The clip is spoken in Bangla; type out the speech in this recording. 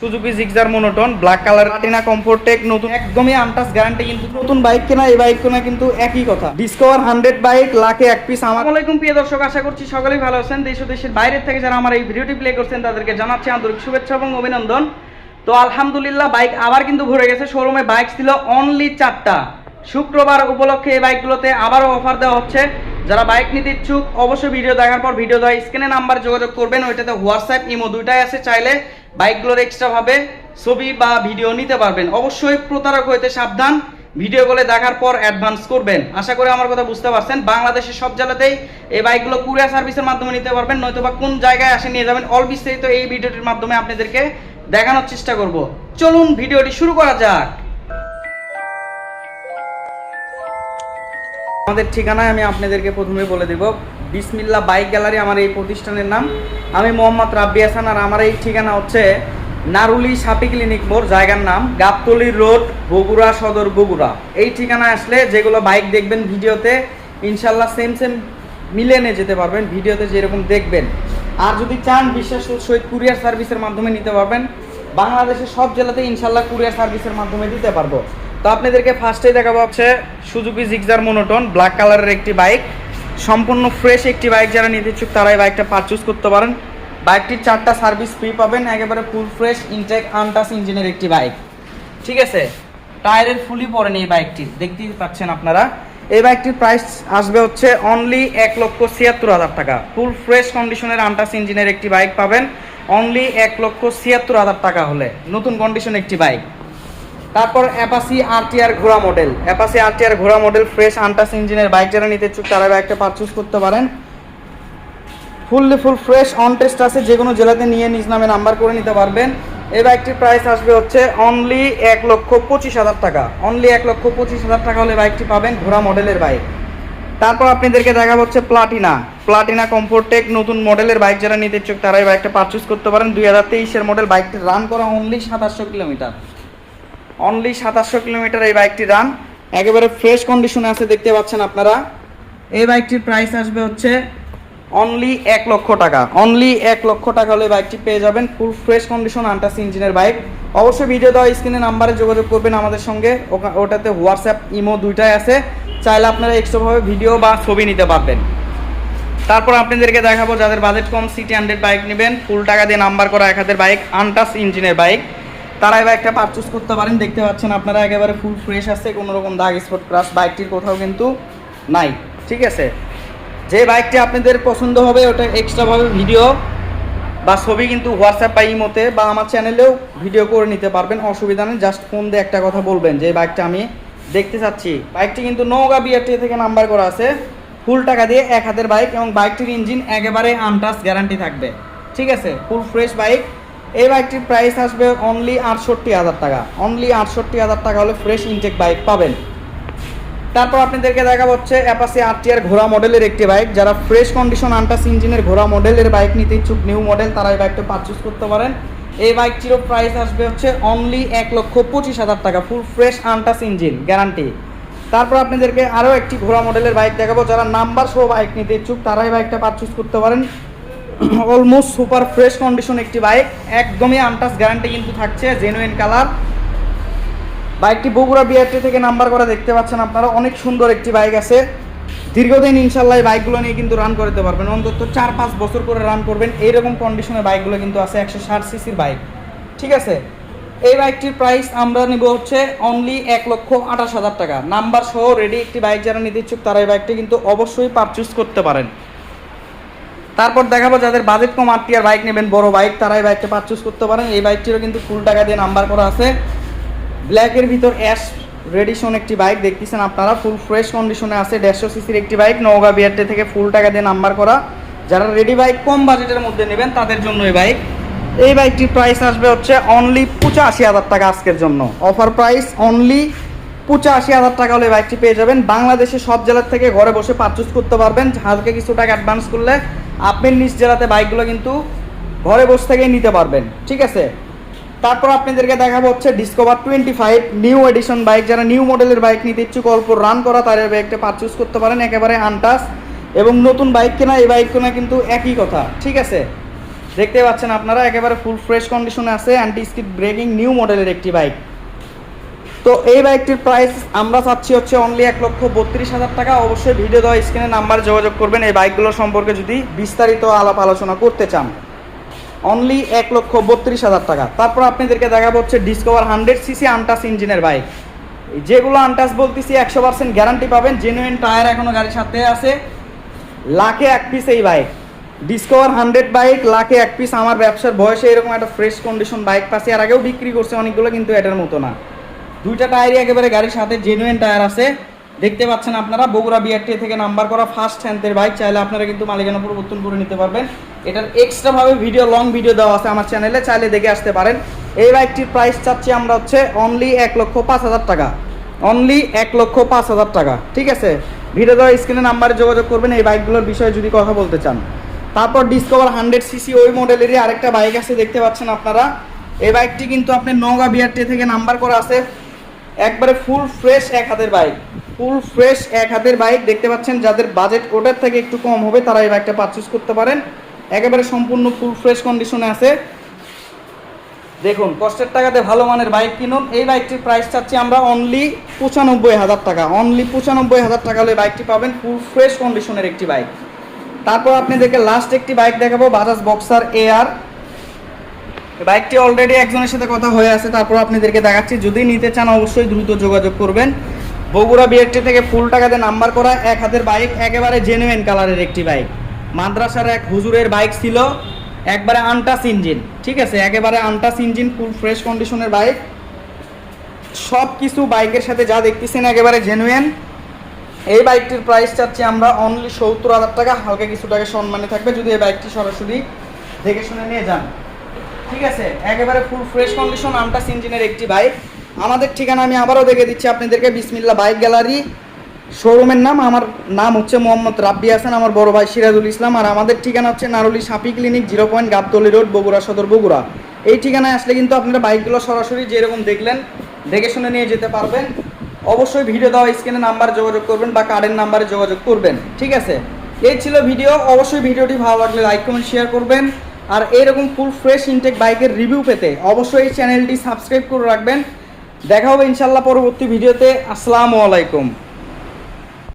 Suzuki Gixxer monotone black colour Platina comfort tech নতুন, একদমই আনটাস গ্যারান্টি কিন্তু নতুন বাইক কেনা, এই বাইক কেনা কিন্তু একই কথা। ডিসকভার হান্ড্রেড বাইক লাখে এক পিস আমার প্রিয় দর্শক, আশা করছি সকলেই ভালো আছেন। দেশ দেশের বাইরের থেকে যারা আমার এই ভিডিওটি প্লে করছেন, তাদেরকে জানাচ্ছি আন্তরিক শুভেচ্ছা এবং অভিনন্দন। তো আলহামদুলিল্লাহ বাইক আবার কিন্তু ভরে গেছে। শোরুমে বাইক ছিল অনলি চারটা। শুক্রবার উপলক্ষে এই বাইকগুলোতে আবারও অফার দেওয়া হচ্ছে। যারা বাইক নিতে ইচ্ছুক, অবশ্যই ভিডিও দেখার পর ভিডিও দেওয়া স্ক্রিনে নাম্বার যোগাযোগ করবেন। ওইটাতে হোয়াটসঅ্যাপ ইমো দুইটাই আছে চাইলে। বাইকগুলোর এক্সট্রা ভাবে ছবি বা ভিডিও নিতে পারবেন। অবশ্যই প্রতারক হইতে সাবধান। ভিডিও কলে দেখার পর অ্যাডভান্স করবেন। আশা করি আমার কথা বুঝতে পারছেন। বাংলাদেশের সব জেলাতেই এই বাইকগুলো কুরিয়ার সার্ভিসের মাধ্যমে নিতে পারবেন নয়তো বা কোন জায়গায় আসে নিয়ে যাবেন। অল বিস্তারিত এই ভিডিওটির মাধ্যমে আপনাদেরকে দেখানোর চেষ্টা করব। চলুন ভিডিওটি শুরু করা যাক। আমাদের ঠিকানায় আমি আপনাদেরকে প্রথমে বলে দেব। বিসমিল্লা বাইক গ্যালারি আমার এই প্রতিষ্ঠানের নাম। আমি মোহাম্মদ রাব্বি হাসান আর আমার এই ঠিকানা হচ্ছে নারুলি সাপি ক্লিনিক মোড়, জায়গার নাম গাবতলি রোড, বগুড়া সদর বগুড়া। এই ঠিকানা আসলে যেগুলো বাইক দেখবেন ভিডিওতে ইনশাল্লাহ সেম সেম মিলে নিয়ে যেতে পারবেন, ভিডিওতে যেরকম দেখবেন। আর যদি চান বিশ্বাস সহিত কুরিয়ার সার্ভিসের মাধ্যমে নিতে পারবেন, বাংলাদেশের সব জেলাতে ইনশাল্লাহ কুরিয়ার সার্ভিসের মাধ্যমে দিতে পারব। তো আপনাদেরকে ফার্স্টেই দেখাবো হচ্ছে সুজুকি জিক্সার মোনোটন ব্ল্যাক কালারের একটি বাইক সম্পূর্ণ ফ্রেশ একটি বাইক যারা নিতে ইচ্ছুক তারা এই বাইকটা পারচুজ করতে পারেন। বাইকটির চারটা সার্ভিস ফ্রি পাবেন, একেবারে ফুল ফ্রেশ ইনটেক আনটাস ইঞ্জিনের একটি বাইক ঠিক আছে? টায়ারের ফুলই পড়েন এই বাইকটি দেখতেই পাচ্ছেন আপনারা। এই বাইকটির প্রাইস আসবে হচ্ছে অনলি এক লক্ষ ছিয়াত্তর হাজার টাকা। ফুল ফ্রেশ কন্ডিশনের আনটাস ইঞ্জিনের একটি বাইক পাবেন অনলি এক লক্ষ ছিয়াত্তর হাজার টাকা হলে। নতুন কন্ডিশন একটি বাইক তারপর অ্যাপাসি আরটিআর ঘোড়া মডেল অ্যাপাসি আরটিআর ঘোড়া মডেল ফ্রেশ আনটাস ইঞ্জিনের বাইক যারা নিতে ইচ্ছুক তারা বাইকটা পারচুজ করতে পারেন। Fully full fresh on test আছে, যে কোনো জেলাতে নিয়ে নিজ নামে নাম্বার করে নিতে পারবেন। এই বাইকটির প্রাইস আসবে হচ্ছে অনলি এক লক্ষ পঁচিশ হাজার টাকা। অনলি এক লক্ষ পঁচিশ হাজার টাকা হলে বাইকটি পাবেন ঘোড়া মডেলের বাইক তারপর আপনাদেরকে দেখা হচ্ছে প্লাটিনা প্লাটিনা কমফোর্টেক নতুন মডেলের বাইক যারা নিতে ইচ্ছুক এই বাইকটা পারচেস করতে পারেন। দুই হাজার তেইশের মডেল বাইকটি রান করা অনলি সাতাশশো কিলোমিটার। অনলি সাতাশশো কিলোমিটার এই বাইকটি রান একেবারে ফ্রেশ কন্ডিশনে আছে, দেখতে পাচ্ছেন আপনারা। এই বাইকটির প্রাইস আসবে হচ্ছে অনলি এক লক্ষ টাকা। অনলি এক লক্ষ টাকা হলে বাইকটি পেয়ে যাবেন। ফুল ফ্রেশ কন্ডিশন আন্টাস ইঞ্জিনের বাইক অবশ্যই ভিডিও দেওয়া স্ক্রিনে নাম্বারে যোগাযোগ করবেন আমাদের সঙ্গে। ওটাতে হোয়াটসঅ্যাপ ইমো দুইটাই আছে। চাইলে আপনারা এক্সট্রাভাবে ভিডিও বা ছবি নিতে পারবেন। তারপর আপনাদেরকে দেখাবো যাদের বাজেট কম সিটি হান্ড্রেড বাইক নেবেন। ফুল টাকা দিয়ে নাম্বার করা এক হাতের বাইক আনটাস ইঞ্জিনের বাইক তারা এই বাইকটা পারচেস করতে পারেন। দেখতে পাচ্ছেন আপনারা একেবারে ফুল ফ্রেশ আছে কোনো রকম দাগ স্পট ক্রাশ বাইকটির কোথাও কিন্তু নাই, ঠিক আছে? যে বাইকটি আপনাদের পছন্দ হবে, ওটা এক্সট্রাভাবে ভিডিও বা ছবি কিন্তু হোয়াটসঅ্যাপ বা ইমোতে বা আমার চ্যানেলেও ভিডিও করে নিতে পারবেন। অসুবিধা নেই জাস্ট ফোন দিয়ে একটা কথা বলবেন যে, বাইকটা আমি দেখতে চাচ্ছি। বাইকটি কিন্তু নৌগা বিআরটি থেকে নাম্বার করা আছে। ফুল টাকা দিয়ে এক হাতের বাইক এবং বাইকটির ইঞ্জিন একেবারে আনটাস গ্যারান্টি থাকবে, ঠিক আছে? ফুল ফ্রেশ বাইক এই বাইকটির প্রাইস আসবে অনলি আটষট্টি হাজার টাকা। অনলি আটষট্টি হাজার টাকা হলে ফ্রেশ ইনটেক বাইক পাবেন। তারপর আপনাদেরকে দেখা হচ্ছে অ্যাপাসি আরটিআর ঘোড়া মডেলের একটি বাইক যারা ফ্রেশ কন্ডিশন আনটাস ইঞ্জিনের ঘোড়া মডেলের বাইক নিতে ইচ্ছুক নিউ মডেল তারা এই বাইকটা পারচেস করতে পারেন। এই বাইকটিরও প্রাইস আসবে হচ্ছে অনলি এক লক্ষ পঁচিশ হাজার টাকা full fresh untouched engine guarantee তারপর আপনাদেরকে আরও একটি ঘোড়া মডেলের বাইক দেখাবো। যারা নাম্বার সহ বাইক নিতে ইচ্ছুক, তারা এই বাইকটা পারচেস করতে পারেন। অলমোস্ট সুপার ফ্রেশ কন্ডিশন একটি বাইক একদমই আনটাস গ্যারান্টি কিন্তু থাকছে জেনুইন কালার বাইকটি বগুড়া বিআরটি থেকে নাম্বার করা দেখতে পাচ্ছেন আপনারা, অনেক সুন্দর একটি বাইক আছে। দীর্ঘদিন ইনশাল্লাহ বাইকগুলো নিয়ে কিন্তু রান করতে পারবেন, অন্তত চার পাঁচ বছর করে রান করবেন, এইরকম কন্ডিশনের বাইকগুলো কিন্তু আছে একশো ষাট সিসির বাইক ঠিক আছে? এই বাইকটির প্রাইস আমরা নিব হচ্ছে অনলি এক লক্ষ আঠাশ হাজার টাকা। নাম্বার সহ রেডি একটি বাইক যারা নিতে ইচ্ছুক তারা এই বাইকটি কিন্তু অবশ্যই পারচেস করতে পারেন। তারপর দেখাবো যাদের বাজেট কম, আটটি আর বাইক নেবেন, বড় বাইক তারা এই বাইকটা পারচেস করতে পারেন। এই বাইকটিরও কিন্তু ফুল টাকা দিয়ে নাম্বার করা আছে। ব্ল্যাকের ভিতর অ্যাশ রেডিশন একটি বাইক দেখতেছেন আপনারা ফুল ফ্রেশ কন্ডিশনে আছে, দেড়শো সিসির একটি বাইক নওগাঁ বিআরটি থেকে ফুল টাকা দিয়ে নাম্বার করা। যারা রেডি বাইক কম বাজেটের মধ্যে নেবেন, তাদের জন্য এই বাইক এই বাইকটির প্রাইস আসবে হচ্ছে অনলি পঁচাশি হাজার টাকা আজকের জন্য। অফার প্রাইস অনলি পঁচাশি হাজার টাকা হলে বাইকটি পেয়ে যাবেন। বাংলাদেশে সব জেলার থেকে ঘরে বসে পারচেস করতে পারবেন। হালকা কিছু টাকা অ্যাডভান্স করলে আপনি নিজ জেলাতে বাইকগুলো কিন্তু ঘরে বসে থেকেই নিতে পারবেন, ঠিক আছে? তারপর আপনাদেরকে দেখাবো হচ্ছে Discover twenty five new edition bike যারা নিউ মডেলের বাইক নিতে ইচ্ছুক, অল্প রান করা তারা বাইকটা পারচেস করতে পারেন, একেবারে আনটাস এবং নতুন বাইক কেনা, এই বাইক কেনা কিন্তু একই কথা, ঠিক আছে? দেখতে পাচ্ছেন আপনারা, একেবারে ফুল ফ্রেশ কন্ডিশনে আছে অ্যান্টি স্কিড ব্রেকিং নিউ মডেলের একটি বাইক তো এই বাইকটির প্রাইস আমরা চাচ্ছি হচ্ছে অনলি এক লক্ষ বত্রিশ হাজার টাকা। অবশ্যই ভিডিও দেওয়া স্ক্রিনে নাম্বার যোগাযোগ করবেন। এই বাইকগুলো সম্পর্কে যদি বিস্তারিত আলাপ আলোচনা করতে চান অনলি এক লক্ষ বত্রিশ হাজার টাকা। তারপর আপনাদেরকে দেখাবো হচ্ছে ডিসকভার হান্ড্রেড সিসি আনটাস ইঞ্জিনের বাইক যেগুলো আনটাস বলতেছি, একশো পার্সেন্ট গ্যারান্টি পাবেন। জেনুইন টায়ার এখনও গাড়ির সাথে আছে। লাখে এক পিস এই বাইক ডিসকভার হান্ড্রেড বাইক লাখে এক পিস আমার ব্যবসার বয়সে এরকম একটা ফ্রেশ কন্ডিশন বাইক পাশে আর আগেও বিক্রি করছে অনেকগুলো, কিন্তু এটার মতো না। দুইটা টায়ারই একেবারে গাড়ির সাথে জেনুইন টায়ার আছে। দেখতে পাচ্ছেন আপনারা, বগুড়া বিআরটি থেকে নাম্বার করা ফার্স্ট হ্যান্ডের বাইক চাইলে আপনারা কিন্তু মালিকানা পরিবর্তন করে নিতে পারবেন। এটার এক্সট্রাভাবে ভিডিও লং ভিডিও দেওয়া আছে আমার চ্যানেলে চাইলে দেখে আসতে পারেন। এই বাইকটির প্রাইস চাচ্ছি আমরা হচ্ছে অনলি এক লক্ষ পাঁচ হাজার টাকা। অনলি এক লক্ষ পাঁচ হাজার টাকা, ঠিক আছে? ভিডিও দেওয়া স্ক্রিনে নাম্বারে যোগাযোগ করবেন, এই বাইকগুলোর বিষয়ে যদি কথা বলতে চান। তারপর ডিসকভার হান্ড্রেড সিসি ওই মডেলেরই আরেকটা বাইক আছে, দেখতে পাচ্ছেন আপনারা। এই বাইকটি কিন্তু আপনি নওগাঁ বিআরটি থেকে নাম্বার করা আছে। একবারে ফুল ফ্রেশ এক হাতের বাইক ফুল ফ্রেশ এক হাতের বাইক দেখতে পাচ্ছেন, যাদের বাজেট ওটার থেকে একটু কম হবে, তারা এই বাইকটা পারচেস করতে পারেন। একেবারে সম্পূর্ণ ফুল ফ্রেশ কন্ডিশনে আছে। দেখুন, কষ্টের টাকাতে ভালো মানের বাইক কিনুন। এই বাইকটির প্রাইস চাচ্ছি আমরা অনলি পঁচানব্বই হাজার টাকা। অনলি পঁচানব্বই হাজার টাকা হলে বাইকটি পাবেন ফুল ফ্রেশ কন্ডিশনের একটি বাইক তারপর আপনাদেরকে লাস্ট একটি বাইক দেখাবো বাজাজ বক্সার এআর বাইকটি অলরেডি একজনের সাথে কথা হয়ে আছে, তারপর আপনাদেরকে দেখাচ্ছি। যদি নিতে চান, অবশ্যই দ্রুত যোগাযোগ করবেন। বগুড়া বিআরটি থেকে ফুল টাকাতে নাম্বার করা, এক হাতের বাইক একেবারে জেনুইন কালারের একটি বাইক মাদ্রাসার এক হুজুরের বাইক ছিল, একবারে আনটাস ইঞ্জিন ঠিক আছে? একেবারে আনটাস ইঞ্জিন ফুল ফ্রেশ কন্ডিশনের বাইক সব কিছু বাইকের সাথে যা দেখতেছেন, একেবারে জেনুইন এই বাইকটির প্রাইস চাচ্ছি আমরা অনলি সত্তর হাজার টাকা, হালকা কিছু টাকা সম্মানে থাকবে। যদি এই বাইকটি সরাসরি দেখে শুনে নিয়ে যান। ঠিক আছে? একেবারে ফুল ফ্রেশ কন্ডিশন আমটাস ইঞ্জিনের একটি বাইক আমাদের ঠিকানা আমি আবারও দেখে দিচ্ছি আপনাদেরকে। বিসমিল্লা বাইক গ্যালারি শোরুমের নাম, আমার নাম হচ্ছে মোহাম্মদ রাব্বি হাসান, আমার বড় ভাই সিরাজুল ইসলাম, আর আমাদের ঠিকানা হচ্ছে Naruli Sapi clinic zero point Gabtali road Bogura Sadar, Bogura. এই ঠিকানায় আসলে কিন্তু আপনারা বাইকগুলো সরাসরি যেরকম দেখলেন, দেখে শুনে নিয়ে যেতে পারবেন। অবশ্যই ভিডিও দেওয়া স্ক্রিনে নাম্বার যোগাযোগ করবেন বা কার্ডের নাম্বারে যোগাযোগ করবেন। ঠিক আছে? এই ছিল ভিডিও অবশ্যই ভিডিওটি ভালো লাগলে লাইক কমেন্ট শেয়ার করবেন। আর এইরকম ফুল ফ্রেশ ইনটেক বাইকের রিভিউ পেতে অবশ্যই এই চ্যানেলটি সাবস্ক্রাইব করে রাখবেন। দেখা হবে ইনশাল্লাহ পরবর্তী ভিডিওতে আসসালামু আলাইকুম।